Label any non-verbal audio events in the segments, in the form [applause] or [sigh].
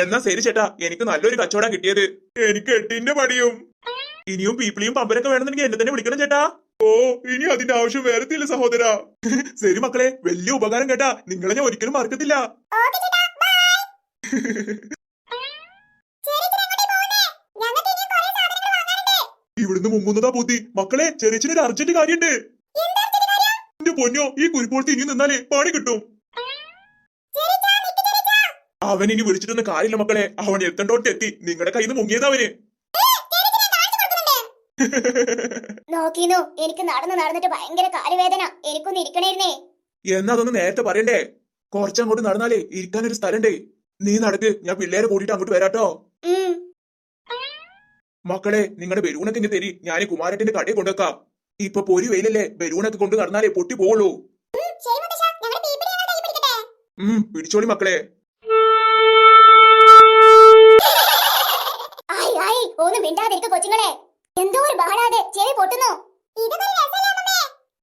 എന്നാ ശരി ചേട്ടാ എനിക്ക് നല്ലൊരു കച്ചവടം കിട്ടിയത്. എനിക്ക് എട്ടിന്റെ പടിയും ഇനിയും പീപ്പിളിയും പമ്പരൊക്കെ വേണമെന്നുണ്ടെങ്കിൽ എന്നെ തന്നെ വിളിക്കണം ചേട്ടാ. ഓ ഇനി അതിന്റെ ആവശ്യം വരത്തില്ല സഹോദര. ശരി മക്കളെ വലിയ ഉപകാരം കേട്ടാ. നിങ്ങളെ ഞാൻ ഒരിക്കലും മറക്കത്തില്ല. ഇവിടുന്ന് മുങ്ങുന്നതാ ബുദ്ധി മക്കളെ ചെറിയ ചെറിയൊരു അർജന്റ് കാര്യണ്ട് എന്റെ പൊന്നോ ഈ കുരിപ്പോളത്ത് ഇനി നിന്നാലേ പണി കിട്ടും. അവൻ ഇനി വിളിച്ചിട്ടൊന്നും കാര്യമില്ല മക്കളെ. അവൻ എത്തണ്ടോട്ട് എത്തി നിങ്ങളുടെ കയ്യിൽ നിന്ന് മുങ്ങിയതവന് നോക്കിന്നു എനിക്ക് നടന്നു നടന്നിട്ട് ഭയങ്കര കാലുവേദന. എനിക്കൊന്ന് ഇരിക്കണേരുന്നേ എന്നാ അതൊന്ന് നേരത്തെ പറയണ്ടേ? കുറച്ചങ്ങോട്ട് നടന്നാലേ ഇരിക്കാനൊരു സ്ഥലണ്ടേ. നീ നടക്ക് ഞാൻ പിള്ളേരെ കൂട്ടിട്ട് അങ്ങോട്ട് വരാട്ടോ. മക്കളെ നിങ്ങളുടെ ബലൂണൊക്കെ ഇങ്ങനെ തരി. ഞാൻ കുമാരട്ടിന്റെ കടയിൽ കൊണ്ടുവെക്കാം. ഇപ്പൊ പൊരി വെയിലല്ലേ ബലൂണൊക്കെ കൊണ്ട് നടന്നാലേ പൊട്ടി പോവുള്ളൂ. ഉം പിടിച്ചോളി മക്കളെ ആയി ആയി ഒന്ന് മിണ്ടാതിരിക്ക കൊച്ചുങ്ങളെ എന്തോ ഒരു ബഹളാതെ ചെവി പൊട്ടുന്നു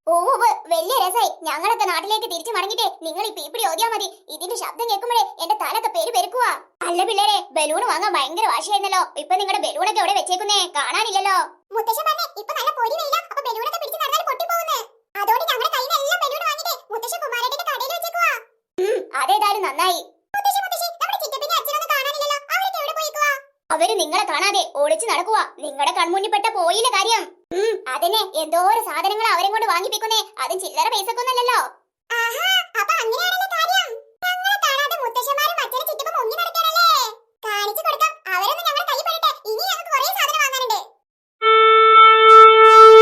ഓ ഓ, വലിയ രസായി ഞങ്ങളൊക്കെ നാട്ടിലേക്ക് തിരിച്ചു മടങ്ങിട്ട് നിങ്ങൾ ഈ പീപ്പിടി ഓതിയാ മതി ഇതിന്റെ ശബ്ദം കേൾക്കുമ്പോഴേ എന്റെ തലൊക്കെ പേര് പെരുക്കുവാ അല്ല പിള്ളേരെ ബലൂൺ വാങ്ങാൻ ഭയങ്കര വാശിയായിരുന്നല്ലോ ഇപ്പൊ നിങ്ങളുടെ ബലൂണൊക്കെ എവിടെ വെച്ചേക്കുന്നേ കാണാനില്ലല്ലോ മുത്തശ്ശൻ പറഞ്ഞേ ഇപ്പൊ നല്ല പൊരി വെയില അപ്പൊ ബലൂണൊക്കെ പിടിച്ച് നടന്നാൽ പൊട്ടി പോകുന്നു അതോടെ ഞങ്ങളുടെ കയ്യിൽ നിന്ന് എല്ലാം ബലൂൺ വാങ്ങിട്ട് മുത്തശ്ശൻ കുമാരന്റെ കടയിൽ വെച്ചേക്കുവാ അതേതായാലും നന്നായി മുത്തശ്ശി മുത്തശ്ശി നമ്മുടെ ചിറ്റപ്പിന്റെ അച്ഛനൊന്നും കാണാനില്ലല്ലോ അവരൊക്കെ എവിടെ പോയിക്കുവാ അവർ നിങ്ങളെ കാണാതെ ഒളിച്ചു നടക്കുക നിങ്ങളുടെ കൺമുന്നിൽപ്പെട്ട പോയില്ല കാര്യം. ഉം, അതന്നെ എന്തോരം സാധനങ്ങൾ അവരെ കൊണ്ട് വാങ്ങിപ്പിക്കുന്നേ. അതും ചില്ലറ പൈസക്കൊന്നല്ലല്ലോ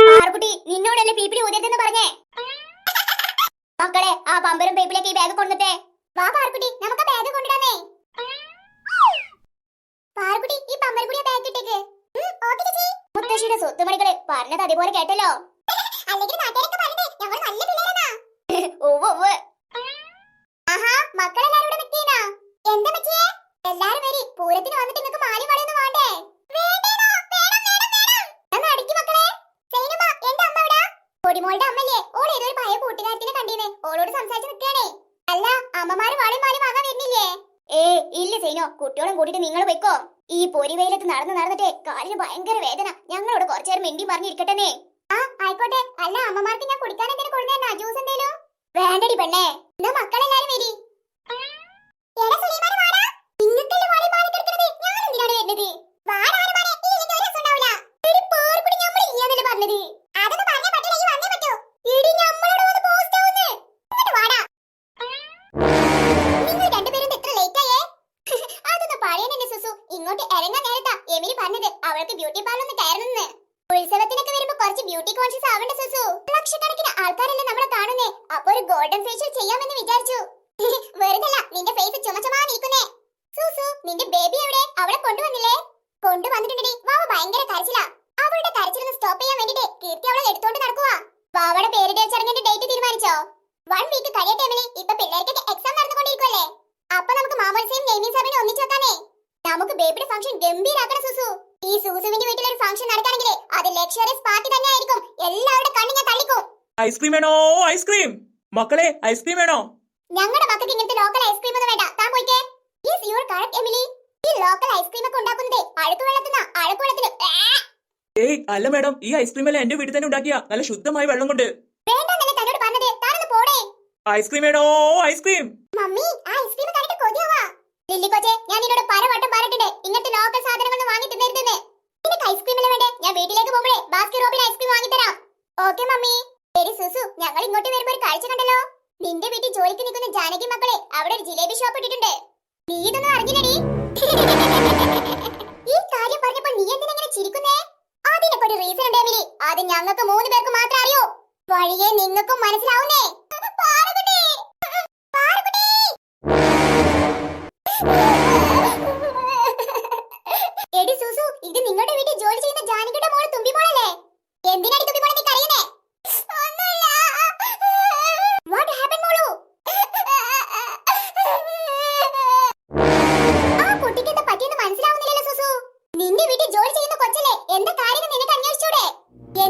പാറുക്കുട്ടി, നിന്നോടല്ലേ പീപ്പിളി ഊതരുതെന്ന് പറഞ്ഞേ മക്കളെ ആ പമ്പരും പീപ്പിളിയൊക്കെ ഈ ബാഗ് കൊണ്ടിട്ടേ വാ പാറുക്കുട്ടി നമുക്ക് ബാഗ് കൊണ്ടിടാനേ പാറുക്കുട്ടി ഈ പമ്പരക്കുടിയെ ബാഗ് ഇട്ടേക്ക് മുത്തശ്ശിയുടെ സ്വത്തുമണികളെ പറഞ്ഞത് അതുപോലെ കേട്ടല്ലോ. [laughs] ആഹാ മക്കളെല്ലാരും ഇവിടെ നിൽക്കേനാ എന്താ എല്ലാരും വരി. പൂരത്തിന് വന്നിട്ട് നിങ്ങൾക്ക് മാലി വേണ്ടേ? പൊടിമോളുടെ അമ്മല്ലേ? ഓൾ ഏതോ ഒരു പഴയ കൂട്ടുകാരത്തിനെ കണ്ടീനെ ഓളോട് സംസാരിച്ച് അല്ല അമ്മമാര് വാളയും മാലയും വാങ്ങാൻ വരുന്നില്ലേ? ഏ ഇല്ല സൈനോ കുട്ടികളും കൂട്ടിട്ട് നിങ്ങൾ പോയിക്കോ. ഈ പൊരി വെയിലത്ത് നടന്ന് നടന്നിട്ട് കാലിന് ഭയങ്കര വേദന. ഞങ്ങളോട് കുറച്ചു നേരം മിണ്ടി പറഞ്ഞിരിക്കട്ടെ ആ ആയിക്കോട്ടെ. അല്ല അമ്മമാർക്ക് ഞാൻ കുടിക്കാൻ എന്തെങ്കിലും കൊടുന്നേന്നാ ജ്യൂസ് എന്തേലും? വേണ്ടടി പെണ്ണേ. എന്നാ മക്കളെല്ലാരും വരി. ഇങ്ങോട്ട് ഇറങ്ങാൻ നേരത്താ എമിലി പറഞ്ഞത് അവൾക്ക് ബ്യൂട്ടി പാർലറിൽ കയറുന്നെന്ന് ഉത്സവത്തിനൊക്കെ വരുമ്പോ കുറച്ച് ബ്യൂട്ടി കോൺഷ്യസ് ആവണ്ട സുസു? ലക്ഷക്കണക്കിന് ആൾക്കാരല്ലേ നമ്മളെ കാണുന്നേ. അപ്പൊ ഒരു ഗോൾഡൻ ഫേഷ്യൽ ചെയ്യാമെന്ന് വിചാരിച്ചു. [laughs] വെറുതല്ല നിന്റെ ഫേസ് ചുമച്ചമാ നിൽക്കുന്നേ. സുസു നിന്റെ ബേബി എവിടെ? അവളെ കൊണ്ടുവന്നില്ലേ? കൊണ്ടുവന്നിട്ടുണ്ടെടി. വാവ ഭയങ്കര കരച്ചിലാ. അവളുടെ കരച്ചിലൊന്ന് സ്റ്റോപ്പ് ചെയ്യാൻ വേണ്ടിട്ട് കീർത്തി അവളെ എടുത്തോണ്ട് നടക്കുക വാവയുടെ പേരിട ചടങ്ങിന്റെ ഡേറ്റ് തീരുമാനിച്ചോ? വൺ വീക്ക് കഴിയട്ടെ എമിലി ഇപ്പൊ പിള്ളേർക്കൊക്കെ എക്സാം നടന്നുകൊണ്ടിരിക്കുവല്ലേ? അപ്പൊ നമുക്ക് മാമോത്സവം നെയ്മി സബിനെ ഒന്നിച്ചു നമുക്ക് ബേബിയുടെ ഫംഗ്ഷൻ ഗംഭീരാക്കണം സുസു. ഈ സൂസുവിന്റെ വീട്ടിൽ ഒരു ഫംഗ്ഷൻ നടക്കുകയാണെങ്കിൽ അത് ലക്ഷറിയസ് പാർട്ടി തന്നെ ആയിരിക്കും എല്ലാവരുടെ കണ്ണു ഞാൻ തള്ളിക്കും. ഐസ്ക്രീം വേണോ? ഐസ്ക്രീം മക്കളെ ഐസ്ക്രീം വേണോ? ഞങ്ങളുടെ മക്കൾക്ക് ഇങ്ങനത്തെ ലോക്കൽ ഐസ്ക്രീം ഒന്നും വേണ്ട. താൻ പോയിക്കേ. Yes you are correct Emily ഈ ലോക്കൽ ഐസ്ക്രീം ഒക്കെ ഉണ്ടാക്കുന്നത് അഴുക്ക് വെള്ളത്തിനാ. അഴുക്ക് വെള്ളത്തിന് ഏയ് അല്ല മാഡം. ഈ ഐസ്ക്രീം എല്ലാം എന്റെ വീട്ടിൽ തന്നെ ഉണ്ടാക്കിയ. നല്ല ശുദ്ധമായ വെള്ളം കൊണ്ട്. വേണ്ടെന്നല്ലേ തന്നോട് പറഞ്ഞത്. താനൊന്ന് പോടേ. ഐസ്ക്രീം വേണോ? ഐസ്ക്രീം മമ്മി ആ ഐസ്ക്രീം കണ്ടിട്ട് കൊതിയാവാ. ലില്ലി കൊച്ചെ ഞാൻ നിന്നോട് പലവട്ടം പറഞ്ഞിട്ടുണ്ട്. ഇങ്ങനത്തെ ലോക്കൽ സാധനങ്ങളൊന്നും വാങ്ങി തിന്നരുതെന്ന്. ഐസ്ക്രീം അല്ലേ വേണ്ടേ? ഞാൻ വീട്ടിലേക്ക് പോകുമ്പോഴേ ബാസ്കി റോബിൻ ഐസ്ക്രീം വാങ്ങി തരാം ഓക്കെ മമ്മി. ശരി സുസു ഞങ്ങൾ ഇങ്ങോട്ട് വരുമ്പോൾ ഒരു കാഴ്ച കണ്ടല്ലോ? നിന്റെ വീട്ടിൽ ജോലിക്ക് നിൽക്കുന്ന ജാനകി മക്കളെ അവിടെ ഒരു ജിലേബി ഷോപ്പ് ഇട്ടിട്ടുണ്ട്. നീ ഇതൊന്നും അറിഞ്ഞില്ലടി. ഈ കാര്യം പറഞ്ഞപ്പോൾ നീ എന്തിനെങ്ങനെ ചിരിക്കുന്നേ? അതിനൊക്കെ ഒരു റീസൺ ഉണ്ട് എമിലി. അത് ഞങ്ങൾക്ക് മൂന്ന് പേർക്ക് മാത്രം അറിയോ. വഴിയെ നിങ്ങൾക്കും മനസ്സിലാവുന്നേ.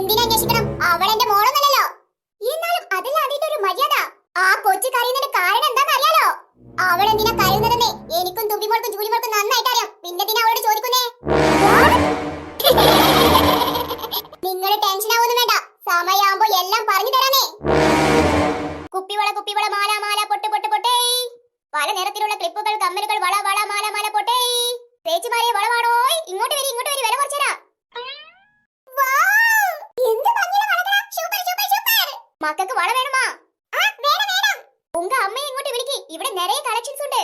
എന്തിനാ അവളെന്റെ അവൾ എന്റെ മോളൊന്നല്ലോ എന്നാലും അതിലതിന്റെ ഒരു മര്യാദ. ആ കൊച്ചു കരയുന്നതിന് കാരണം എന്താന്ന് അറിയാലോ? അവൾ എന്തിനാ കരയുന്നതെന്ന്? എനിക്കും തുമ്പിമോൾക്കും ജൂലിമോൾക്കും നന്നായിട്ട് അറിയാം. പിന്നെ എന്തിനാ അവളോട് ചോദിക്കുന്നേ? നിങ്ങൾ ടെൻഷൻ ആവൊന്നും വേണ്ട. സമയാവുമ്പോ എല്ലാം പറഞ്ഞു തരാനേ. കുപ്പിവള കുപ്പിവള മാല മാല പൊട്ട് പൊട്ട് പൊട്ടേ. പല നിറത്തിലുള്ള ക്ലിപ്പുകൾ കമ്മലുകൾ വള വള മാല മാല പൊട്ടേ. ചേച്ചിമാരെ വളവാണോയ് ഇങ്ങോട്ട് വരി ഇങ്ങോട്ട് വരി വില കുറച്ചരാ മക്കൾക്ക് വള വേണമാ. ഉങ്ക അമ്മയെ ഇങ്ങോട്ട് വിളിക്ക്. ഇവിടെ നിറയെ കളക്ഷൻസ് ഉണ്ട്.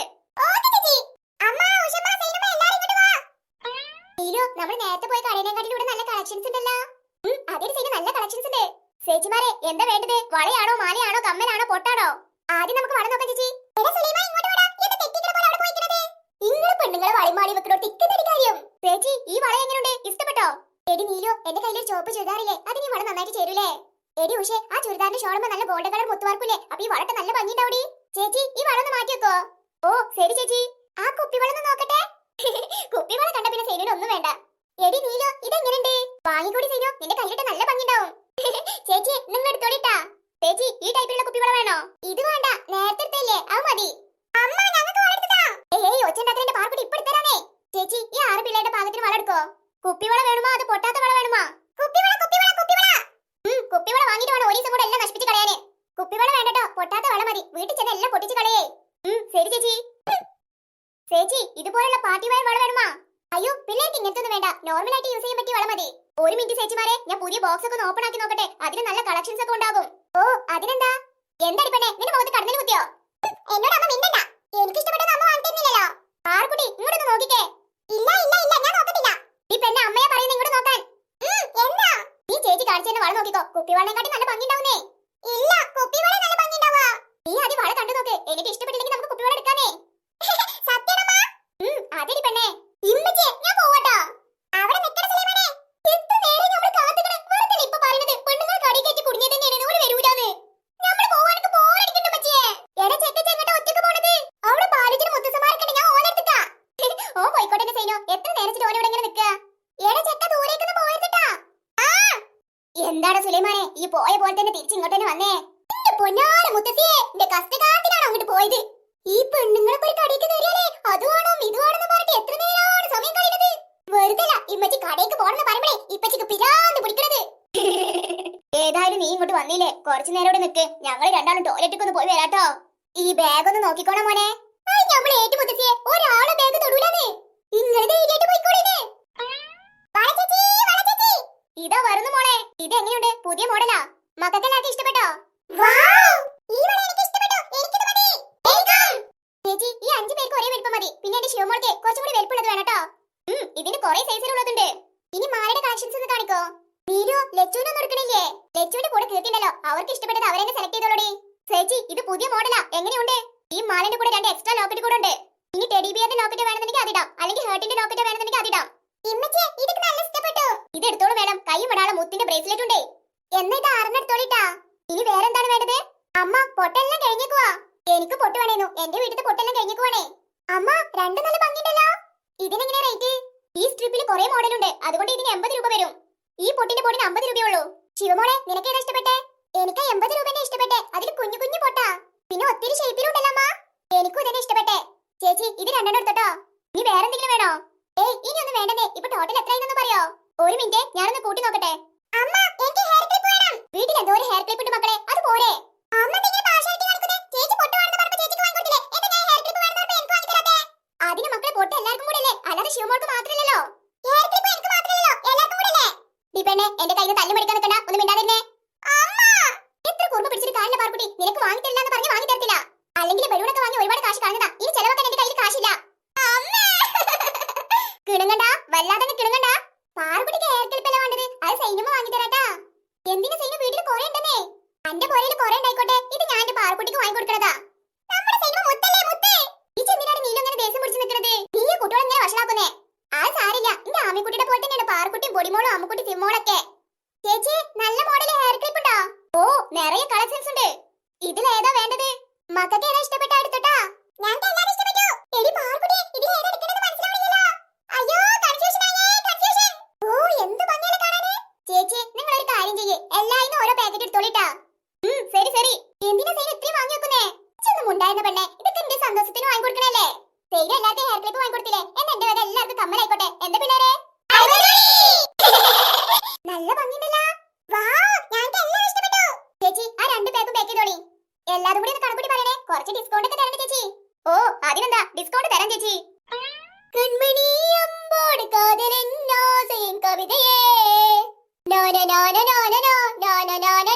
നീലു നമ്മൾ നേരത്തെ പോയ കടയിനെക്കാട്ടിൽ ഇവിടെ നല്ല കളക്ഷൻസ് ഉണ്ടല്ലോ. ഉം, അതൊരു സൈന നല്ല കളക്ഷൻസ് ഉണ്ട്. ചേച്ചിമാരെ എന്താ വേണ്ടത്? വളയാണോ മാലയാണോ കമ്മലാണോ പൊട്ടാണോ? ആദ്യം നമുക്ക് വള നോക്കാം ചേച്ചി. ഇങ്ങൾ പെണ്ണുങ്ങളെ വളിമാടി വെക്കണോട്ട് ഇക്കെന്തൊരു കാര്യം? ചേച്ചി ഈ വള എങ്ങനെയുണ്ട് ഇഷ്ടപ്പെട്ടോ? എടി നീലു എന്റെ കയ്യിൽ ഒരു ചോപ്പ് ചുരിദാറില്ലേ? അതിന് ഈ വള നന്നായിട്ട് ചേരൂലേ? എടി ഉഷേ ആ ചുരിദാറിന്റെ ഷോളുമ്പോ നല്ല ഗോൾഡൻ കളർ മുത്തുവാർപ്പില്ലേ? അപ്പൊ ഈ വളട്ട് നല്ല ഭംഗിണ്ടാവടി ചേച്ചി ഈ വളൊന്ന് മാറ്റി വെക്കോ. ഓ ശരി ചേച്ചി. ആ കുപ്പിവള ഒന്ന് നോക്കട്ടെ. കുപ്പി [laughs] കുപ്പിവള കണ്ട പിന്നെ സൈനിന് ഒന്നും വേണ്ട. എടി നീലോ ഇതെങ്ങനെയുണ്ട്? വാങ്ങിക്കൂടി സൈനു നിന്റെ കയ്യിലിട്ട് നല്ല ഭംഗിണ്ടാവും [laughs] ചേച്ചി നിങ്ങൾ എടുത്തോളിട്ടാ ചേച്ചി ഈ ടൈപ്പിലുള്ള കുപ്പിവള വേണോ? ഇത് വേണ്ട നേരത്തെ എടുത്തല്ലേ അത് മതി. അമ്മ ഞങ്ങൾക്ക് വള ഏയ് ഒച്ചണ്ടാത്തതിന്റെ പാർക്കുട്ടി ഇപ്പൊ എടുത്തരാനേ ചേച്ചി ഈ ആറ് പിള്ളേരുടെ പാകത്തിന് വള എടുക്കോ. കുപ്പി കുപ്പിവള വേണമോ അത് പൊട്ടാത്ത വള വേണമോ കുപ്പിവള കുപ്പിവള കുപ്പിവള ഉം, കുപ്പിവള വാങ്ങിട്ട് വേണം ഒരു ദിവസം കൂടെ എല്ലാം നശിപ്പിച്ച് കളയാന്. കുപ്പിവള വേണ്ടട്ടോ. പൊട്ടാത്ത വള മതി. വീട്ടിൽ ചെന്ന് എല്ലാം പൊട്ടിച്ച് കളയേ. ശരി ചേച്ചി. ചേച്ചി ഇതുപോലുള്ള പാർട്ടി വയർ വള വേണമാ? അയ്യോ പിള്ളേർക്ക് ഇങ്ങനത്തെ വേണ്ട. നോർമൽ ആയിട്ട് യൂസ് ചെയ്യാൻ പറ്റിയ വള മതി. ഒരു മിനിറ്റ് ചേച്ചിമാരെ ഞാൻ പുതിയ ബോക്സ് ഒക്കെ ഓപ്പൺ ആക്കി നോക്കട്ടെ. അതിന് നല്ല കളക്ഷൻസ് ഒക്കെ ഉണ്ടാകും. ഓ അതിനെന്താ? എന്താടി പെണ്ണെ നിന്റെ മുഖത്ത് കടന്നിൽ കുത്തിയോ? എന്നോട് അമ്മ മിണ്ടണ്ട. എനിക്ക് ഇഷ്ടപ്പെട്ടത് അമ്മ വാങ്ങിത്തന്നില്ലല്ലോ ആർക്കുട്ടി ഇങ്ങോട്ടൊന്ന് നോക്കിക്കേ. ഇല്ല ഇല്ല ഇല്ല. ഞാൻ നോക്കത്തില്ല. ഈ പെണ്ണെ അമ്മയെ പറയുന്നത് ഇങ്ങോട്ട് നോക്കാൻ. കാണിച്ചു തന്നെ വള നോക്കിക്കോ. കുപ്പിവളനെക്കാട്ടി നല്ല ഭംഗി ഉണ്ടാവുന്നേ ഇല്ല കുപ്പിവള നല്ല ഭംഗി ഉണ്ടാവാ നീ ആദ്യം വള കണ്ടു നോക്ക്. എനിക്ക് ഇഷ്ടപ്പെട്ടില്ലെങ്കിൽ നമുക്ക് കുപ്പി വള എടുക്കാനേ [laughs] സത്യമാ അതെടി പെണ്ണേ. ഇമ്മച്ചേ ഞാൻ പോവട്ടോ. അവിടെ നിൽക്കണ സുലൈമാനെ. എത്ര നേരം നമ്മൾ കാത്തുക്കണേ? വെറുതെ ഇപ്പൊ പറയുന്നത് പെണ്ണുങ്ങൾ കടി കയറ്റി കുടുങ്ങിയത് തന്നെയാണ്. ഓൾ വരൂലാന്ന്. നമ്മൾ പോവാനൊക്കെ ബോറടിക്കണ്ട മച്ചേ എടാ ചെക്ക ചെങ്ങട്ട ഒറ്റയ്ക്ക് പോണത്? അവിടെ പാലിച്ചിന് മുത്തസമാർക്കുണ്ട് ഞാൻ ഓലെടുത്തിട്ടാ [laughs] ഓ പോയിക്കോട്ടെ സൈനോ. എത്ര നേരം ഓൻ ഇവിടെ ഇങ്ങനെ നിൽക്കുക എടാ ചെക്ക എന്താണ് സുലൈമാനെ? ഈ പോയ പോലെ തന്നെ തിരിച്ച് ഇങ്ങോട്ട് തന്നെ വന്നേ. എന്റെ പൊന്നാര മുത്തശ്ശിയെ എന്റെ കഷ്ടകാലത്തിനാണ് അങ്ങോട്ട് പോയത്? ഈ പെണ്ണുങ്ങളൊക്കെ ഒരു കടയ്ക്ക് കയറിയാലേ അതുവാണോ ഇതുവാണെന്ന് പറഞ്ഞിട്ട് എത്ര നേരമാണ് സമയം കഴിയുന്നത് വെറുതെ ഇമ്മച്ചി കടയ്ക്ക് പോണെന്ന് പറയുമ്പോഴേ ഇപ്പച്ചിക്ക് പിരാന്ന് പിടിക്കണത്. ഏതായാലും നീ ഇങ്ങോട്ട് വന്നില്ലേ കുറച്ചു നേരം ഇവിടെ നിൽക്ക് ഞങ്ങൾ രണ്ടാളും ടോയ്ലറ്റിൽ ഒന്ന് പോയി വരാട്ടോ. ഈ ബാഗ് ഒന്ന് നോക്കിക്കോണം മോനെ. നമ്മൾ ഏറ്റു ഒരാളെ ബാഗ് തൊടൂലേ ഇങ്ങനെ പോയിക്കോളീന്ന്. ഇതാ വരുന്നു മോളെ. ഇത് എങ്ങനെയുണ്ട് പുതിയ മോഡലാ. മക്കൾക്കെല്ലാവർക്കും ഇഷ്ടപ്പെട്ടോ? ചേച്ചി ഈ അഞ്ചു പേർക്ക് ഒരേ വലിപ്പം മതി. പിന്നെ എന്റെ ശിവമോൾക്ക് കുറച്ചും കൂടി വലിപ്പമുള്ളത് വേണം കേട്ടോ. ഇതിന് കുറെ സൈസിലുള്ളതുണ്ട് ഇനി മാലയുടെ കളക്ഷൻസ് ഒന്ന് കാണിക്കോ. നീലു ലച്ചുവിനൊന്നും എടുക്കണില്ലേ ലച്ചുവിന്റെ കൂടെ കീർത്തിണ്ടല്ലോ. അവർക്ക് ഇഷ്ടപ്പെട്ടത് അവരെ സെലക്ട് ചെയ്തോളൂടി. ചേച്ചി ഇത് പുതിയ മോഡലാ. എങ്ങനെയുണ്ട്? ഈ മാലന്റെ കൂടെ രണ്ട് എക്സ്ട്രാ ലോക്കറ്റ് കൂടെ ഉണ്ട്. ഇനി ടെഡി ബിയറിന്റെ ലോക്കറ്റ് വേണമെന്നുണ്ടെങ്കിൽ അതിടാം അല്ലെങ്കിൽ ഹേർട്ടിന്റെ ലോക്കറ്റ് വേണമെന്നുണ്ടെങ്കിൽ അതിടാം ഇത് എടുത്തോളൂ മേഡം. കൈ വിടാളെ മുത്തിന്റെ ബ്രേസ്ലെറ്റ് ഉണ്ടേ. എന്നാ ഇത് ആറിനെടുത്തോളിട്ടാ ഇനി വേറെന്താണ് വേണ്ടത്? അമ്മ പൊട്ടെല്ലാം കഴിഞ്ഞേക്കുവാ. എനിക്ക് പൊട്ട് വേണേനു. എന്റെ വീട്ടിലത്തെ പൊട്ടെല്ലാം കഴിഞ്ഞേക്കുവാണേ. അമ്മ രണ്ട് നല്ല ഭംഗിയുണ്ടല്ലോ. ഇതിനെങ്ങനെ റേറ്റ് ഈ സ്ട്രിപ്പിൽ കുറെ മോഡലുണ്ട്. അതുകൊണ്ട് ഇതിന് എൺപത് രൂപ വരും. ഈ പൊട്ടിന്റെ പൊടിന് അമ്പത് രൂപയുള്ളൂ ശിവമോളെ നിനക്ക് ഏതാ ഇഷ്ടപ്പെട്ടെ? എനിക്ക് എൺപത് രൂപ ഇഷ്ടപ്പെട്ടെ. അതിൽ കുഞ്ഞു കുഞ്ഞു പൊട്ടാ. പിന്നെ ഒത്തിരി ഷേപ്പിലും ഉണ്ടല്ലോ അമ്മ. എനിക്കും ഇതന്നെ ഇഷ്ടപ്പെട്ടെ. ചേച്ചി ഇത് രണ്ടെണ്ണം എടുത്തോട്ടോ. ഇനി വേറെ എന്തെങ്കിലും വേണോ? ഏയ് ഇനി ഒന്നും വേണ്ടതേ ഇപ്പൊ ടോട്ടൽ എത്രയാണെന്ന് പറയോ ഒരു മിനിറ്റ് ഞാനൊന്ന് കൂട്ടി നോക്കട്ടെ. അമ്മ എനിക്ക് ഹെയർ ക്ലിപ്പ് വേണം. വീട്ടിൽ എന്തോ ഒരു ഹെയർ ക്ലിപ്പ് ഉണ്ട് മക്കളെ അത് പോരെ. അമ്മ നിങ്ങൾ പാഷായിട്ട് നടക്കുന്നേ? ചേച്ചി പൊട്ട് വേണമെന്ന് പറഞ്ഞപ്പോൾ ചേച്ചിക്ക് വാങ്ങിക്കൊടുത്തില്ലേ എന്താ ഹെയർ ക്ലിപ്പ് വേണമെന്ന് പറഞ്ഞപ്പോൾ എനിക്ക് വാങ്ങിത്തരാത്തെ അതിന് മക്കളെ പൊട്ട് എല്ലാവർക്കും കൂടെ അല്ലേ അല്ലാതെ ശിവമോൾക്ക് മാത്രമല്ലല്ലോ ഹെയർ ക്ലിപ്പ് എനിക്ക് മാത്രമല്ലല്ലോ എല്ലാവർക്കും കൂടെ അല്ലേ ദീപന്നെ എന്റെ കയ്യിൽ നിന്ന് തല്ലു പിടിക്കാൻ നിൽക്കണ്ട. ഒന്ന് മിണ്ടാതിരുന്നേ. അമ്മ! എത്ര കുറുമ്പ് പിടിച്ചിട്ട് കാലിന്റെ പാർക്കുട്ടി നിനക്ക് വാങ്ങിത്തരില്ല എന്ന് പറഞ്ഞ് വാങ്ങി തരത്തില്ല. അല്ലെങ്കിൽ ബലൂണൊക്കെ വാങ്ങി ഒരുപാട് കാശ് കളഞ്ഞതാ. ഇനി ചെലവാക്കാൻ എന്റെ കയ്യിൽ കാശില്ല കിണുങ്ങണ്ട വല്ലാതെ കിണുങ്ങണ്ട പാർക്കുട്ടിക്ക് ഹെയർ ക്ലിപ്പല്ല വേണ്ടത് അത് സൈനുമ വാങ്ങി തരാട്ടാ എന്തിനു സിനിമ വീട്ടിൽ കുറെ ഉണ്ടെന്നേ അന്റെ പോരയിൽ കുറെ ഉണ്ടായിക്കോട്ടെ ഇത് ഞാൻ എന്റെ പാർക്കുട്ടിക്ക് വാങ്ങി കൊടുക്കണതാ നമ്മുടെ സിനിമ മുത്തല്ലേ മുത്തേ? ഈ ചെന്തിനാണ് നീലും അങ്ങനെ ദേഷ്യം പിടിച്ച് നിൽക്കുന്നത് നീ ഈ കുട്ടികളെ ഇങ്ങനെ വഷളാക്കുന്നേ? ആ സാരില്ല. എന്റെ ആമിക്കുട്ടിയുടെ പോലെ തന്നെയാണ് പാർക്കുട്ടിയും പൊടിമോളും അമ്മുക്കുട്ടി സിമ്മോളൊക്കെ. ചേച്ചി നല്ല മോഡൽ ഹെയർ ക്ലിപ്പ് ഉണ്ടോ? ഓ നിറയെ കളക്ഷൻസ് ഉണ്ട്. ഇതിലേതാ വേണ്ടത്? മക്കൾക്ക് എന്റെ പിള്ളേരെ നല്ല ഭംഗിയുണ്ടല്ലോ ചേച്ചി ആ രണ്ട് പേക്കും പേക്ക് ചെയ്തോളി എല്ലാരും കൂടി കണക്കുടി പറയണേ കുറച്ച് ഡിസ്കൗണ്ട് ഒക്കെ തരണം ചേച്ചി ഓ അതിനെന്താ ഡിസ്കൗണ്ട് തരാം ചേച്ചി കൺമണി അമ്പോട് കാതലൻ നാസയും നോ നോ നോ നോ നാന നാന നാന